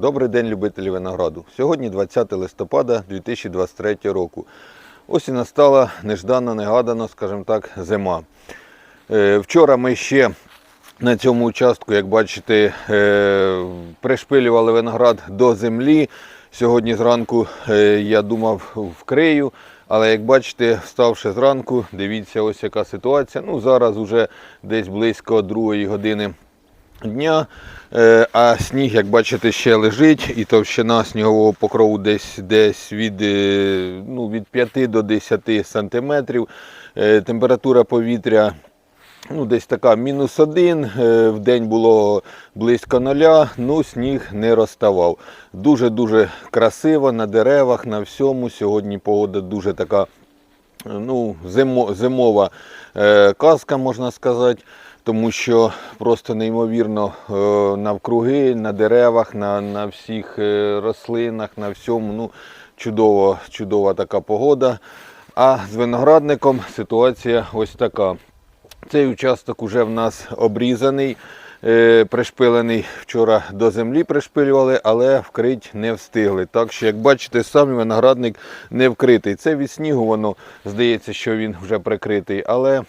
добрий день, любителі винограду. Сьогодні 20 листопада 2023 року. Ось і настала неждано, негадано, скажімо так, зима. Е, Вчора ми ще на цьому участку, як бачите, е, пришпилювали виноград до землі. Сьогодні зранку е, я думав вкрию, але як бачите, вставши зранку, дивіться, ось яка ситуація. Ну, зараз вже десь близько другої години дня, Е, а сніг, як бачите, ще лежить, і товщина снігового покрову десь, десь від, е, ну, від 5 до 10 сантиметрів. Е, Температура повітря ну, десь така мінус один. Е, В день було близько ноля, ну сніг не розставав. Дуже-дуже красиво на деревах, на всьому. Сьогодні погода дуже така ну, зимо, зимова казка, можна сказати, тому що просто неймовірно е, навкруги, на деревах, на, на всіх е, рослинах, на всьому. Ну, чудово, чудова така погода. А з виноградником ситуація ось така. Цей участок уже в нас обрізаний, е, пришпилений. Вчора до землі пришпилювали, але вкрити не встигли. Так що, як бачите, сам виноградник не вкритий. Це від снігу воно здається, що він вже прикритий, але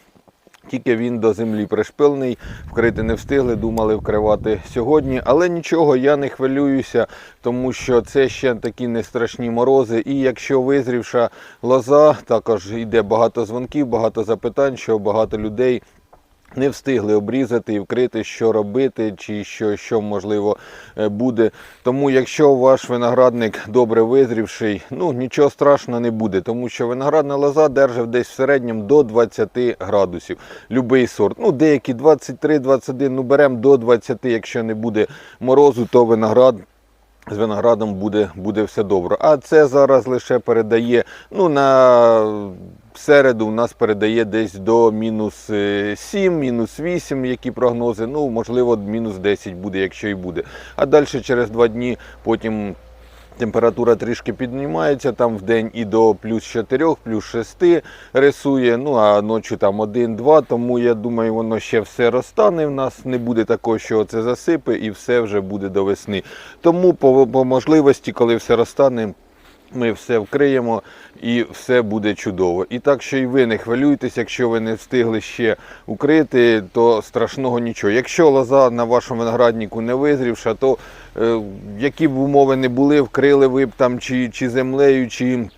тільки він до землі пришпилений, вкрити не встигли, думали вкривати сьогодні. Але нічого, я не хвилююся, тому що це ще такі не страшні морози. І якщо визрівша лоза, також йде багато дзвонків, багато запитань, що багато людей. Не встигли обрізати і вкрити, що робити, чи що, що можливо е, буде. Тому, якщо ваш виноградник добре визрівший, ну нічого страшного не буде, тому що виноградна лоза держить десь в середньому до 20 градусів. Любий сорт. Ну, деякі 23-21, ну беремо до 20, якщо не буде морозу, то виноград з виноградом буде, буде все добре. А це зараз лише передає, ну на середу у нас передає десь до мінус е, 7, мінус 8, які прогнози. Ну, можливо, мінус 10 буде, якщо і буде. А далі через два дні потім. Температура трішки піднімається там в день і до плюс 4, плюс 6 рисує. Ну а ночі там 1-2, тому я думаю, воно ще все розтане. В нас не буде такого, що це засипе і все вже буде до весни. Тому по, по можливості, коли все розтане, ми все вкриємо і все буде чудово. І так що і ви не хвилюйтесь, якщо ви не встигли ще укрити, то страшного нічого. Якщо лоза на вашому винограднику не визрівша, то е, які б умови не були, вкрили ви б там чи, чи землею, чи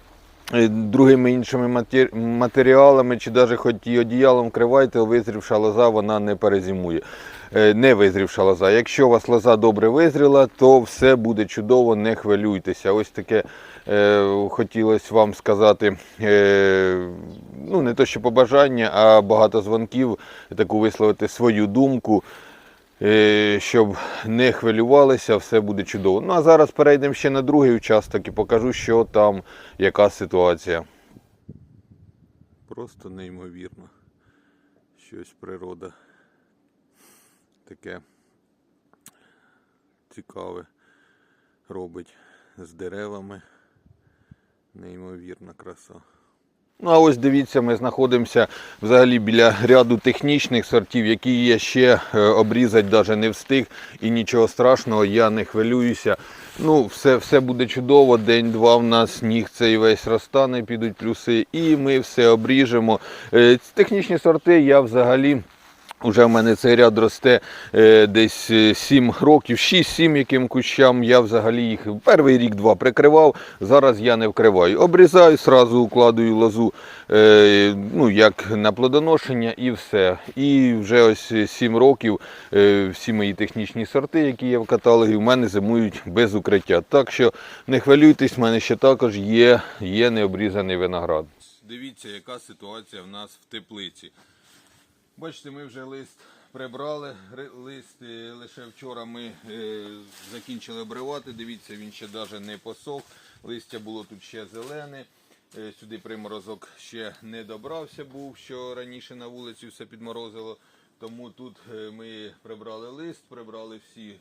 другими іншими матеріалами, чи навіть хоч і одіялом вкривайте, визрівша лоза вона не перезимує. Е, Не визрівша лоза. Якщо у вас лоза добре визріла, то все буде чудово, не хвилюйтеся. Ось таке е, хотілося вам сказати. Е, ну, не то, що побажання, а багато дзвонків, таку висловити свою думку. Е, щоб не хвилювалися, все буде чудово. Ну а зараз перейдемо ще на другий участок і покажу, що там, яка ситуація. Просто неймовірно. Щось природа таке цікаве робить з деревами. Неймовірна краса. Ну а ось дивіться, ми знаходимося взагалі біля ряду технічних сортів, які я ще е, обрізати навіть не встиг. І нічого страшного, я не хвилююся. Ну, все, все буде чудово. День-два в нас сніг цей весь розтане, підуть плюси, і ми все обріжемо. Е, Технічні сорти я взагалі. Уже в мене цей ряд росте е, десь 7 років, 6-7 яким кущам. Я взагалі їх перший рік-два прикривав, зараз я не вкриваю. Обрізаю, сразу укладую лозу е, ну, як на плодоношення і все. І вже ось 7 років е, всі мої технічні сорти, які є в каталогі, в мене зимують без укриття. Так що не хвилюйтесь, в мене ще також є, є необрізаний виноград. Дивіться, яка ситуація в нас в теплиці. Бачите, ми вже лист прибрали. Лист е, лише вчора ми е, закінчили обривати. Дивіться, він ще навіть не посох. Листя було тут ще зелене. Е, Сюди приморозок ще не добрався був, що раніше на вулиці все підморозило. Тому тут ми прибрали лист, прибрали всі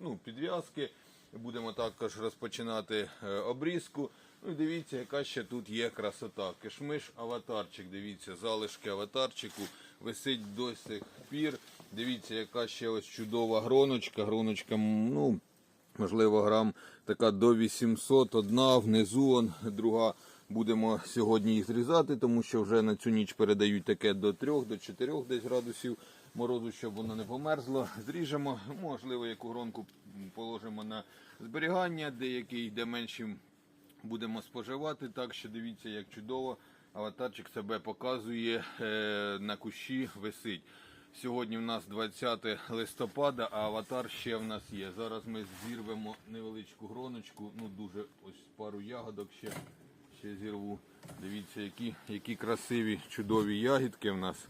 ну, підв'язки. Будемо також розпочинати обрізку. Ну дивіться, яка ще тут є красота. Кишмиш аватарчик, дивіться, залишки аватарчику висить до сих пір. Дивіться, яка ще ось чудова гроночка. Гроночка, ну, можливо, грам така до 800, одна внизу, он, друга. Будемо сьогодні їх зрізати, тому що вже на цю ніч передають таке до 3 до 4 десь градусів морозу, щоб воно не померзло. Зріжемо, можливо, яку гронку положимо на зберігання, деякий, де меншим будемо споживати. Так що дивіться, як чудово аватарчик себе показує е, на кущі, висить. Сьогодні в нас 20 листопада, а аватар ще в нас є. Зараз ми зірвемо невеличку гроночку, ну дуже ось пару ягодок ще, ще зірву. Дивіться, які, які красиві, чудові ягідки в нас.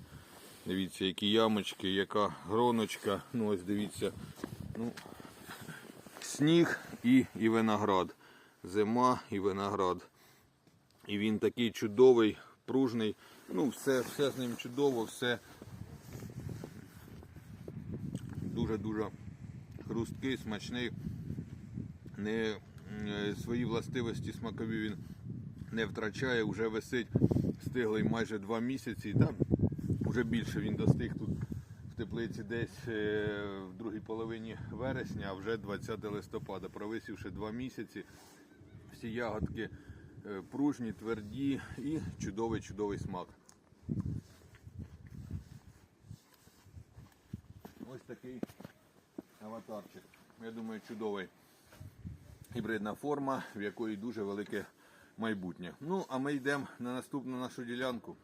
Дивіться, які ямочки, яка гроночка. Ну ось дивіться. Ну, сніг і, і виноград. Зима і виноград. І він такий чудовий, пружний. Ну, все, все з ним чудово, все дуже-дуже хрусткий, смачний. Не, е, свої властивості смакові він не втрачає, вже висить стиглий майже два місяці. Та, вже більше він достиг тут в теплиці десь е, в другій половині вересня, а вже 20 листопада, провисівши два місяці. Всі ягодки е, пружні, тверді і чудовий-чудовий смак. Ось такий аватарчик. Я думаю, чудовий гібридна форма, в якої дуже велике майбутнє. Ну, а ми йдемо на наступну нашу ділянку.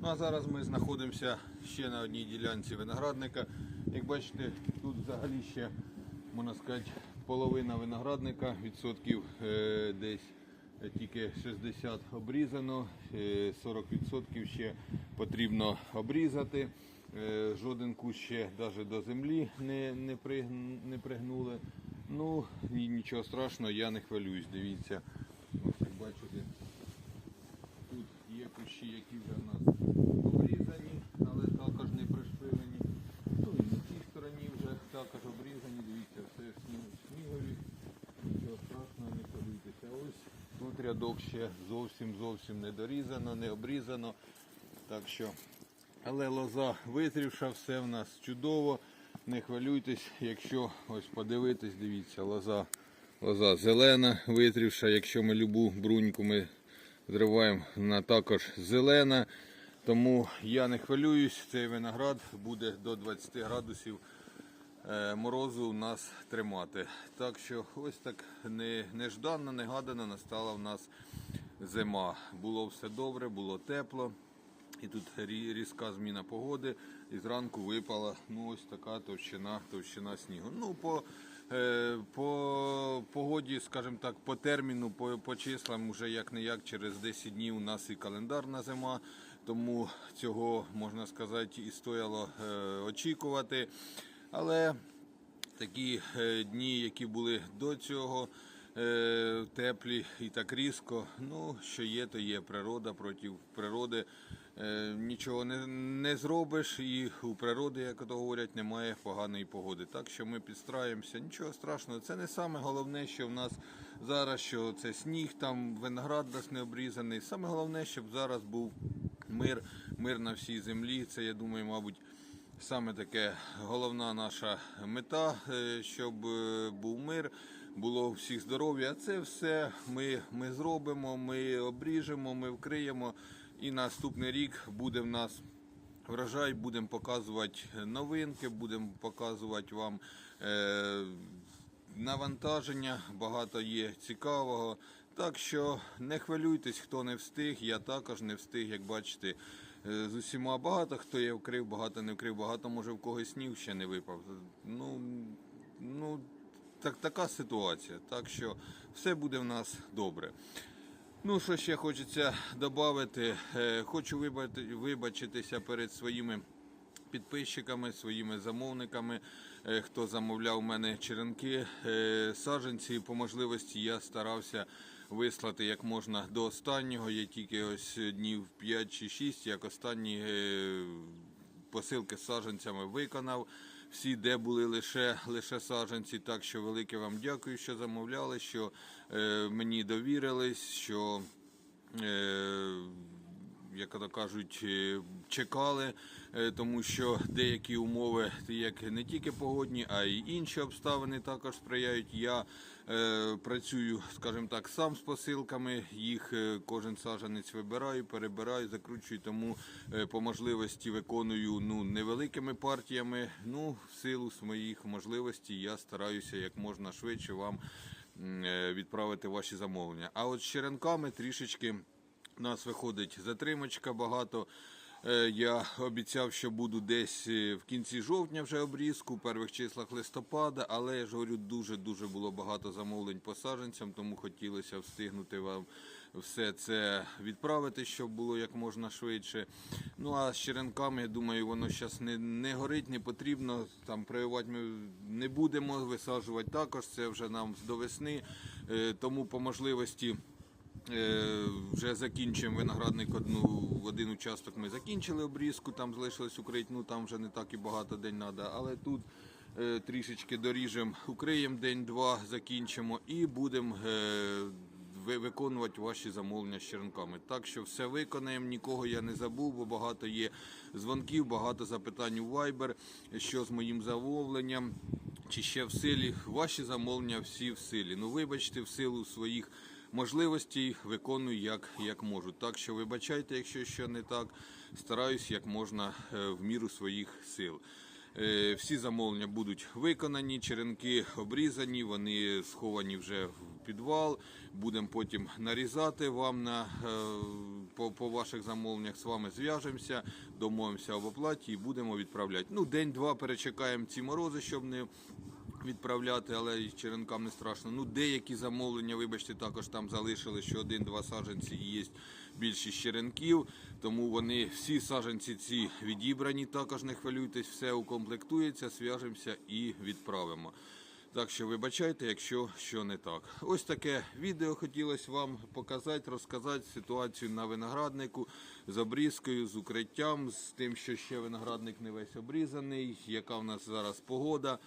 Ну а зараз ми знаходимося ще на одній ділянці виноградника. Як бачите, тут взагалі ще, можна сказати, половина виноградника, відсотків е, десь е, тільки 60 обрізано, е, 40% ще потрібно обрізати. Е, Жоден кущ ще навіть до землі не, не, пригн- не пригнули. Ну і нічого страшного, я не хвилююсь. Дивіться, ось як бачите, Тут є кущі, які вже в нас обрізані, але також не пришпилені. Ну і на цій стороні вже також обрізані. Дивіться, все в снігу снігові. Нічого страшного, не хвилюйтеся. Ось тут рядок ще зовсім зовсім не дорізано, не обрізано. Так що, але лоза визрівша, все в нас чудово. Не хвилюйтесь, якщо ось подивитись, дивіться, лоза, лоза зелена, визрівша. Якщо ми любу бруньку ми зриваємо, вона також зелена. Тому я не хвилююсь, цей виноград буде до 20 градусів морозу у нас тримати. Так що ось так не, нежданно, негадано настала в нас зима. Було все добре, було тепло. І тут різка зміна погоди, і зранку випала ну, ось така товщина, товщина снігу. Ну, по, е, по погоді, скажімо так, по терміну, по, по числам, вже як не як через 10 днів у нас і календарна зима, тому цього можна сказати і стояло е, очікувати. Але такі е, дні, які були до цього, е, теплі і так різко. Ну, що є, то є природа проти природи. Е, Нічого не, не зробиш, і у природи, як то говорять, немає поганої погоди. Так що ми підстраємося, нічого страшного. Це не саме головне, що в нас зараз, що це сніг, там виноград нас не обрізаний. Саме головне, щоб зараз був мир, мир на всій землі. Це, я думаю, мабуть. Саме таке головна наша мета, е, щоб е, був мир, було всіх здоров'я. Це все ми, ми зробимо, ми обріжемо, ми вкриємо. І наступний рік буде в нас врожай, будемо показувати новинки, будемо показувати вам е, навантаження, багато є цікавого. Так що не хвилюйтесь, хто не встиг, я також не встиг, як бачите, з усіма багато хто є вкрив, багато не вкрив, багато може в когось сніг ще не випав. Ну, ну так, така ситуація. Так що все буде в нас добре. Ну, що ще хочеться додати, хочу вибачитися перед своїми підписчиками, своїми замовниками, е, хто замовляв у мене черенки, е, саджанці. По можливості я старався вислати як можна до останнього. Я тільки ось днів 5 чи 6, як останні е, посилки з саджанцями виконав. Всі, де були лише, лише саджанці. Так що велике вам дякую, що замовляли, що е, мені довірились, що е, як то кажуть, е, чекали, е, тому що деякі умови, як не тільки погодні, а й інші обставини також сприяють. Я працюю, скажімо так, сам з посилками. Їх е, кожен саджанець вибираю, перебираю, закручую, тому е, по можливості виконую ну, невеликими партіями. Ну, в силу своїх можливостей я стараюся як можна швидше вам е, відправити ваші замовлення. А от з черенками трішечки у нас виходить затримочка багато. Е, Я обіцяв, що буду десь е, в кінці жовтня вже обрізку, в перших числах листопада, але я ж говорю, дуже-дуже було багато замовлень по саджанцям, тому хотілося встигнути вам все це відправити, щоб було як можна швидше. Ну а з черенками, я думаю, воно зараз не, не горить, не потрібно. Там прививати ми не будемо, висаджувати також. Це вже нам до весни. Е, Тому по можливості. Е, Вже закінчимо виноградник одну один участок. Ми закінчили обрізку, там залишилось укрити, ну там вже не так і багато день треба. Але тут е, трішечки доріжемо, укриємо день-два, закінчимо і будемо е, виконувати ваші замовлення з черенками. Так що все виконаємо, нікого я не забув, бо багато є дзвонків, багато запитань у Viber, що з моїм замовленням. Чи ще в силі ваші замовлення всі в силі. Ну вибачте, в силу своїх можливостей виконую як, як можу. Так що вибачайте, якщо що не так. Стараюсь як можна е, в міру своїх сил. Е, Всі замовлення будуть виконані, черенки обрізані, вони сховані вже в підвал. Будемо потім нарізати вам на, е, по, по ваших замовленнях. З вами зв'яжемося, домовимося об оплаті і будемо відправляти. Ну, день-два перечекаємо ці морози, щоб не відправляти, але черенкам не страшно. Ну, деякі замовлення, вибачте, також там залишили, що один-два саджанці і є більшість черенків, тому вони всі саджанці ці відібрані, також не хвилюйтесь, все укомплектується, зв'яжемося і відправимо. Так що вибачайте, якщо що не так. Ось таке відео хотілося вам показати, розказати ситуацію на винограднику з обрізкою, з укриттям, з тим, що ще виноградник не весь обрізаний, яка в нас зараз погода.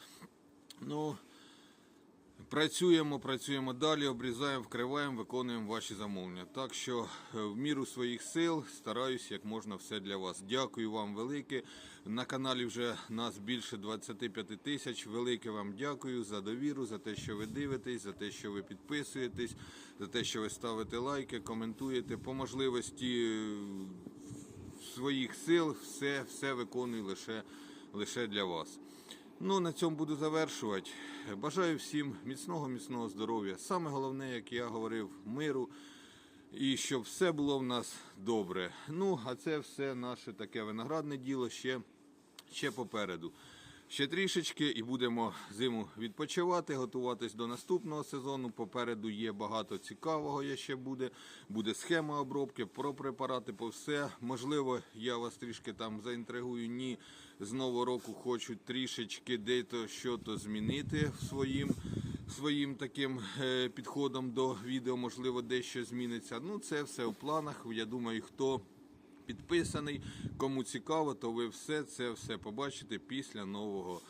Ну, працюємо, працюємо далі, обрізаємо, вкриваємо, виконуємо ваші замовлення. Так що е, в міру своїх сил стараюсь як можна все для вас. Дякую вам велике. На каналі вже нас більше 25 тисяч. Велике вам дякую за довіру, за те, що ви дивитесь, за те, що ви підписуєтесь, за те, що ви ставите лайки, коментуєте. По можливості е, своїх сил все, все виконую лише, лише для вас. Ну, на цьому буду завершувати. Бажаю всім міцного, міцного здоров'я. Саме головне, як я говорив, миру. І щоб все було в нас добре. Ну, а це все наше таке виноградне діло ще, ще попереду. Ще трішечки і будемо зиму відпочивати, готуватись до наступного сезону. Попереду є багато цікавого є ще буде. Буде схема обробки, про препарати, по все. Можливо, я вас трішки там заінтригую. Ні, з нового року хочу трішечки дето що-то змінити своїм своїм таким е, підходом до відео, можливо, дещо зміниться. Ну, це все в планах. Я думаю, хто підписаний, кому цікаво, то ви все це все побачите після нового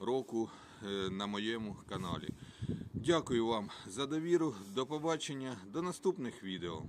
року е, на моєму каналі. Дякую вам за довіру. До побачення, до наступних відео.